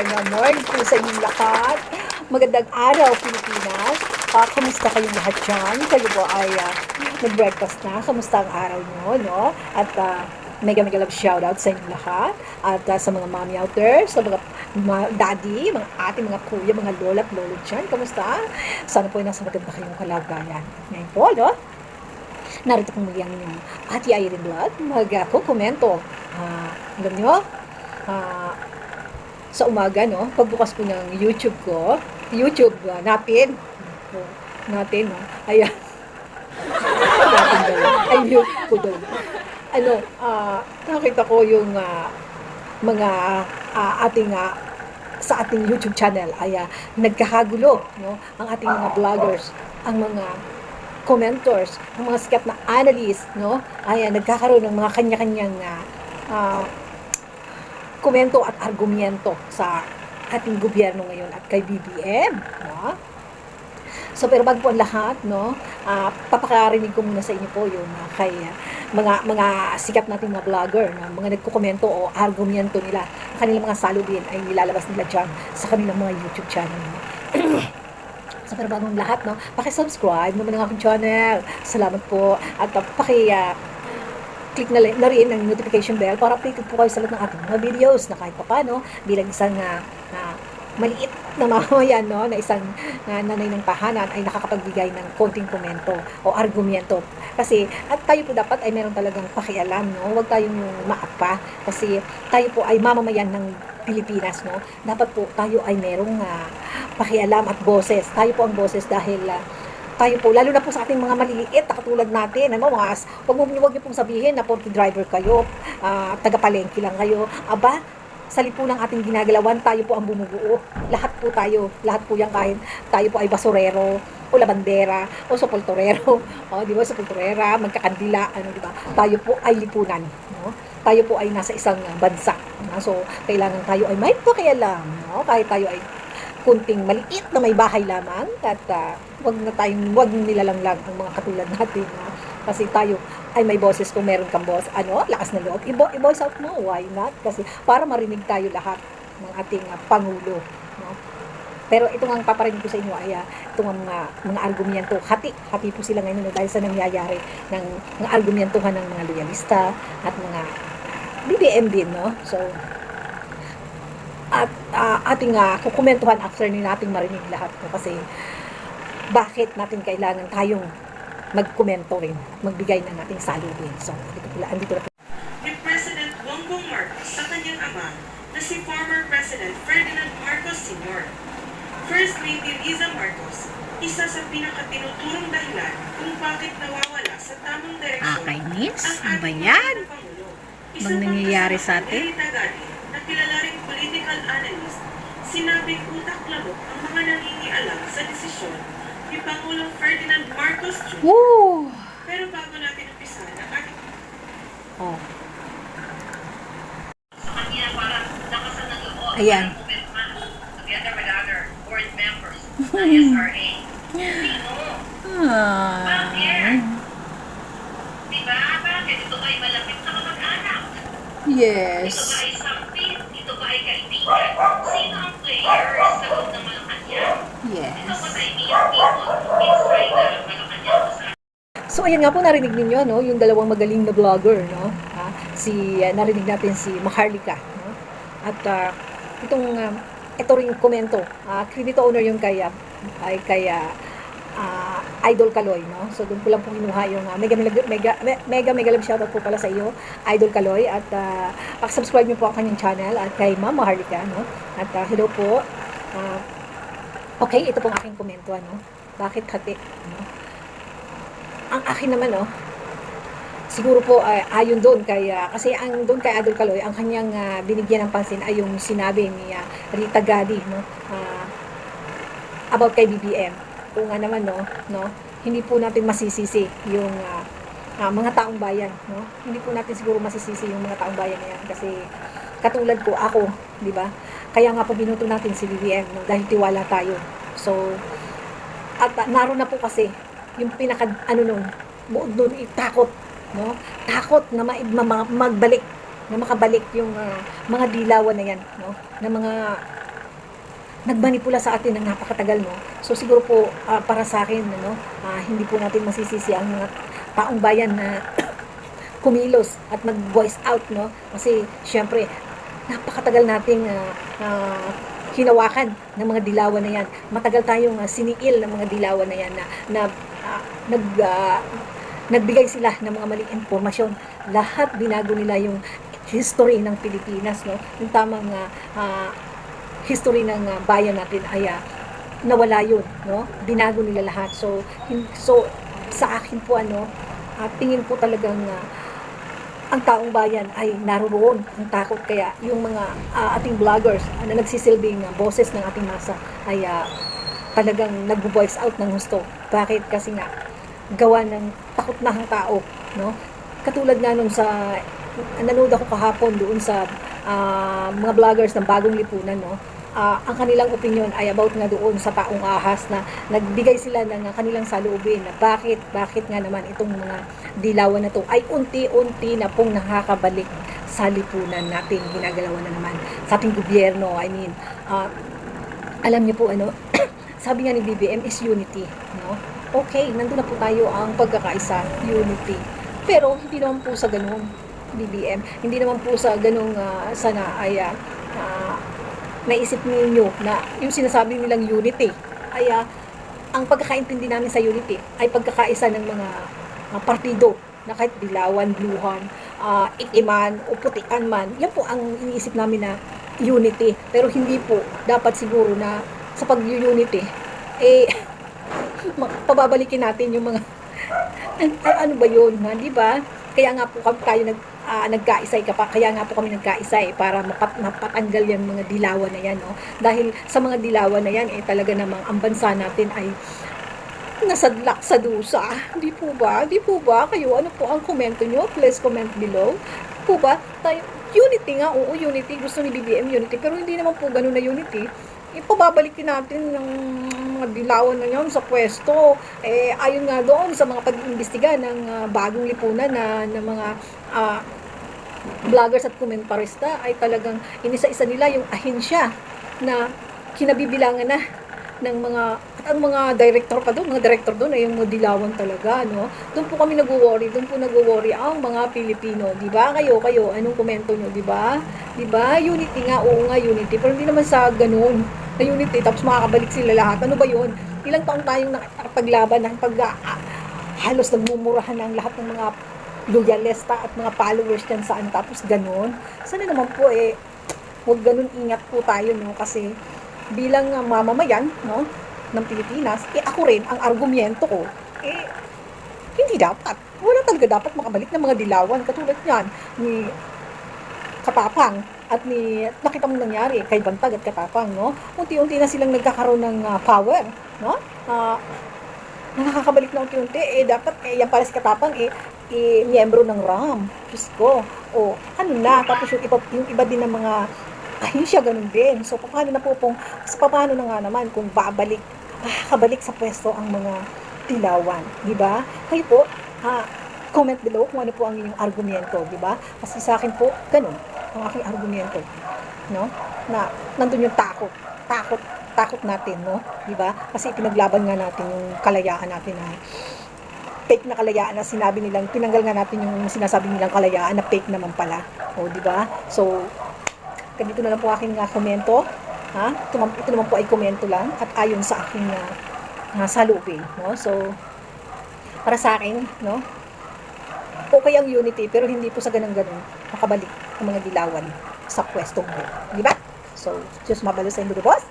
magandang morning po sa inyong lahat. Magandang araw, Pilipinas. Ah, kamusta kayong lahat dyan? Kayo po ay ah, nag-breakfast na. Kamusta ang araw nyo, no? At ah, mega mega love shoutout sa inyong lahat. At ah, sa mga mommy out there, sa mga, mga daddy, mga ate, mga kuya, mga lola at lolo dyan. Kamusta? Sana po ay nasa maganda kayong kalagayan. Ngayon po, no? Narito kong muli ang inyong Ate Irene Blood. Mag-komento. Ah, alam nyo, ah, sa umaga, no? Pagbukas ko ng YouTube ko, YouTube ah, natin, oh, natin, no? Ayan. natin daw. Ay, YouTube ko daw. Ano, ah, nakita ko yung ah, mga ah, ating ah, sa ating YouTube channel ay ah, nagkakagulo, no? Ang ating mga vloggers, ang mga commenters, ang mga sikat na analyst, no? Ay ah, nagkakaroon ng mga kanya-kanyang ah, ah, komento at argumento sa ating gobyerno ngayon at kay BBM. No? So, pero bago ang lahat, no, ah, papakarinig ko muna sa inyo po yung ah, kay ah, mga mga sikat nating mga vlogger, no, mga nagkukomento o argumento nila, ang kanilang mga salubin ay nilalabas nila dyan sa kanilang mga YouTube channel. No? So, pero bago ang lahat, no, paki-subscribe naman ang aking channel. Salamat po. At uh, paki, ah, click na, na rin ang notification bell para updated po kayo sa lahat ng ating mga videos na kahit pa paano bilang isang uh, uh, maliit na mamayan no, na isang uh, nanay ng tahanan ay nakakapagbigay ng konting komento o argumento. Kasi at tayo po dapat ay meron talagang pakialam, no? Huwag tayong maapa kasi tayo po ay mamamayan ng Pilipinas, no? Dapat po tayo ay merong uh, pakialam at boses. Tayo po ang boses dahil uh, tayo po, lalo na po sa ating mga maliliit na katulad natin, ano, mga, wag mo, wag niyo pong sabihin na porky driver kayo, ah, taga-palengke lang kayo, aba, sa lipunang ating ginagalawan, tayo po ang bumubuo. Lahat po tayo, lahat po yan kahit tayo po ay basurero, o labandera, o sepulturero, o di ba, sepulturera, magkakandila, ano, di ba, tayo po ay lipunan, no? Tayo po ay nasa isang bansa, no? so, kailangan tayo ay may pakialam, no? Kahit tayo ay kunting maliit na may bahay lamang at uh, wag na tayong wag nilalanglang ang mga katulad natin no? kasi tayo ay may boses kung meron kang boss ano lakas na loob. I-vo- i-voice out mo why not? Kasi para marinig tayo lahat ng ating uh, pangulo no? Pero ito nga ang paparinig ko sa inyo ay uh, itong mga mga argumento. Hati hati po sila ngayon no, dahil sa nangyayari ng mga argumentuhan ng mga loyalista at mga BBM din no? So at uh, ating uh, kukomentuhan after nating marinig lahat no? kasi bakit natin kailangan tayong magkomento rin, magbigay ng ating salubin. So, andito pala, andito na ni President Bongbong Marcos sa kanyang ama na si former President Ferdinand Marcos Sr. First Lady Liza Marcos, isa sa pinakatinuturong dahilan kung bakit nawawala sa tamang direksyon Ah, kainis? ang Ano ba yan? Bang nangyayari sa atin? na kilala ring political analyst, sinabing utak-lamok ang mga nangingialam sa desisyon ni Pangulong Ferdinand Marcos Jr. Woo! Pero bago natin umpisa ang ating Oh. sa kanya para lakasan ng loob Ayan. together with other board members ng SRA. Sino? Ah. Bakit? Diba? Bakit? Ito ba ay malapit sa kamag-anak? Ito Yes. ba ay sampit? Ito ba ay kaibigan? Sino ang player sa loob ng? Ito Yes. So ayan nga po narinig ninyo no, yung dalawang magaling na vlogger no. Ha? Si uh, narinig natin si Maharlika no. At uh, itong um, ito ring komento, uh, credit owner yung kaya ay kaya ah, Idol Kaloy no. So doon ko lang po kinuha yung uh, mega mega mega mega love shoutout po pala sa iyo Idol Kaloy at uh, subscribe niyo po ang kanyang channel at kay Ma'am Maharlika no. At uh, hello po. Ah, okay, ito pong aking komento ano. Bakit hati? No? ang akin naman, oh, siguro po ay ayon doon kay ah, kasi ang doon kay Adol Kaloy ang kanyang ah, binigyan ng pansin ay yung sinabi ni ah, Rita Gadi no ah, about kay BBM kung nga naman no no hindi po natin masisisi yung ah, ah, mga taong bayan no hindi po natin siguro masisisi yung mga taong bayan yan kasi katulad ko ako di ba kaya nga po binuto natin si BBM no dahil tiwala tayo so at uh, naroon na po kasi yung pinaka ano nung buod nun eh, takot no takot na ma, ma- ma- magbalik na makabalik yung ah, mga dilawan na yan no na mga nagmanipula sa atin ng napakatagal, no? So siguro po ah, para sa akin, ano, ah, hindi po natin masisisi ang mga taong bayan na kumilos at mag-voice out, no? Kasi syempre, napakatagal nating ah, ah, hinawakan ng mga dilawan na yan. Matagal tayong ah, siniil ng mga dilawan na yan na, na ah, nag ah, nagbigay sila ng mga maling impormasyon. Lahat binago nila yung history ng Pilipinas, no? Yung tamang ah, history ng ah, bayan natin ay ah, nawala yun, no? Binago nila lahat. So, so sa akin po ano, ah, tingin po talagang ah, ang taong bayan ay naroon ang takot kaya yung mga ah, ating vloggers ah, na nagsisilbing ah, boses ng ating masa ay ah, talagang nag-voice out ng gusto. Bakit? Kasi nga gawa ng takot na ang tao, no? Katulad nga nung sa nanood ako kahapon doon sa ah, mga vloggers ng bagong lipunan, no? Ah, ang kanilang opinion ay about nga doon sa taong ahas na nagbigay sila ng ah, kanilang salubin na bakit, bakit nga naman itong mga dilawan na to ay unti-unti na pong nakakabalik sa lipunan natin? Ginagalawan na naman sa ating gobyerno I mean ah, alam niyo po ano sabi nga ni BBM is unity no? Okay nandun na po tayo ang pagkakaisa unity. Pero hindi naman po sa ganun BBM hindi naman po sa ganung ah, sana ay ah, naisip ninyo na yung sinasabi nilang unity ay ah, ang pagkakaintindi namin sa unity ay pagkakaisa ng mga ah, partido na kahit dilawan, bluhan, ah, itiman o putian man, yan po ang iniisip namin na unity. Pero hindi po dapat siguro na sa pag-unity, eh, pababalikin natin yung mga an- an- ano ba yun, ha? di ba? Kaya nga po tayo nag, ah, nagkaisay ka pa, kaya nga po kami nagkaisay para mapat, mapatanggal yung mga dilawan na yan, no? Dahil sa mga dilawan na yan, eh talaga namang ang bansa natin ay nasadlak sa dusa. Di po ba? Di po ba? Kayo, ano po ang komento nyo? Please comment below. Po ba? Tayo, unity nga, oo, unity. Gusto ni BBM unity. Pero hindi naman po ganun na unity. Ipababalik din natin ng mga dilawan na yun sa pwesto. Eh, ayon nga doon sa mga pag-iimbestiga ng ah, bagong lipunan na, na mga ah, vloggers at komentarista ay talagang inisa-isa nila yung ahensya na kinabibilangan na ng mga at ang mga director pa doon, mga director doon ay yung mga dilawan talaga, no? Doon po kami nagwo-worry, doon po nagwo-worry ang mga Pilipino, 'di ba? Kayo, kayo, anong komento nyo, 'di ba? 'Di ba? Unity nga, oo nga unity, pero hindi naman sa ganun. Na unity tapos makakabalik sila lahat. Ano ba 'yun? Ilang taon tayong nakapaglaban ng pag ah, halos nagmumurahan ng lahat ng mga loyalista at mga followers dyan saan tapos ganun. Sana naman po eh, huwag ganun ingat po tayo no kasi bilang uh, mamamayan no ng Pilipinas, eh ako rin ang argumento ko eh hindi dapat. Wala talaga dapat makabalik ng mga dilawan katulad niyan ni Katapang at ni nakita mo nangyari kay Bantag at Katapang no. Unti-unti na silang nagkakaroon ng ah, power, no? Na nakakabalik na unti-unti, eh, dapat, eh, yan para si Katapang, eh, eh, miyembro ng RAM. Diyos ko. O, ano na, tapos yung iba, yung iba din ng mga ahensya, ganun din. So, paano na po pong, paano na nga naman kung babalik, kabalik sa pwesto ang mga tilawan, di ba? Kayo po, ha, comment below kung ano po ang inyong argumento, di ba? Kasi sa akin po, ganun, ang aking argumento, no? Na, nandun yung takot, takot, takot natin, no? Di ba? Kasi pinaglaban nga natin yung kalayaan natin na fake na kalayaan na sinabi nilang, tinanggal nga natin yung sinasabi nilang kalayaan na fake naman pala. O, di ba? So, ganito na lang po aking uh, komento. Ha? Ito, ito naman po ay komento lang at ayon sa aking uh, uh, salubing, no? So, para sa akin, no? Okay ang unity, pero hindi po sa ganun-ganun makabalik ang mga dilawan sa pwestong mo. Di ba? So, Diyos mabalo sa inyo, boss.